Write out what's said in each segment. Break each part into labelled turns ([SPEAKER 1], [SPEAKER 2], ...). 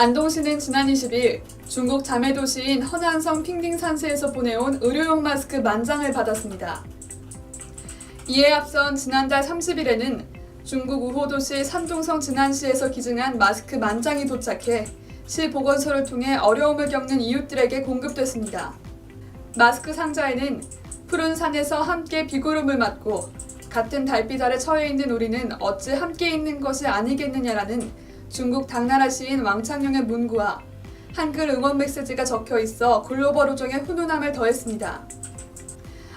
[SPEAKER 1] 안동시는 지난 20일 중국 자매 도시인 허난성 핑딩 산세에서 보내온 의료용 마스크 만장을 받았습니다. 이에 앞선 지난달 30일에는 중국 우호 도시 산둥성 진안시에서 기증한 마스크 만장이 도착해 시 보건소를 통해 어려움을 겪는 이웃들에게 공급됐습니다. 마스크 상자에는 푸른 산에서 함께 비구름을 맞고 같은 달빛 아래 처해 있는 우리는 어찌 함께 있는 것이 아니겠느냐라는 중국 당나라 시인 왕창룡의 문구와 한글 응원 메시지가 적혀 있어 글로벌 우정에 훈훈함을 더했습니다.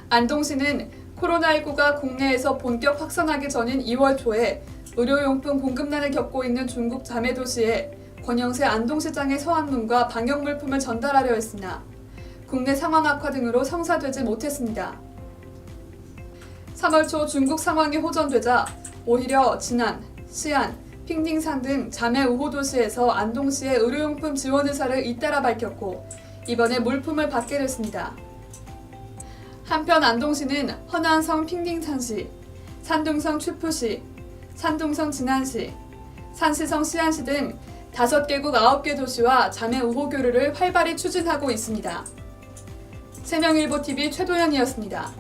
[SPEAKER 1] 안동시는 코로나19가 국내에서 본격 확산하기 전인 2월 초에 의료용품 공급난을 겪고 있는 중국 자매 도시에 권영세 안동시장의 서한문과 방역물품을 전달하려 했으나 국내 상황 악화 등으로 성사되지 못했습니다. 3월 초 중국 상황이 호전되자 오히려 진안, 시안, 핑딩산 등 자매 우호 도시에서 안동시에 의료용품 지원 의사를 잇따라 밝혔고 이번에 물품을 받게 됐습니다. 한편 안동시는 허난성 핑딩산시, 산둥성 추푸시, 산둥성 진안시, 산시성 시안시 등 5개국 9개 도시와 자매 우호 교류를 활발히 추진하고 있습니다. 세명일보TV 최도연이었습니다.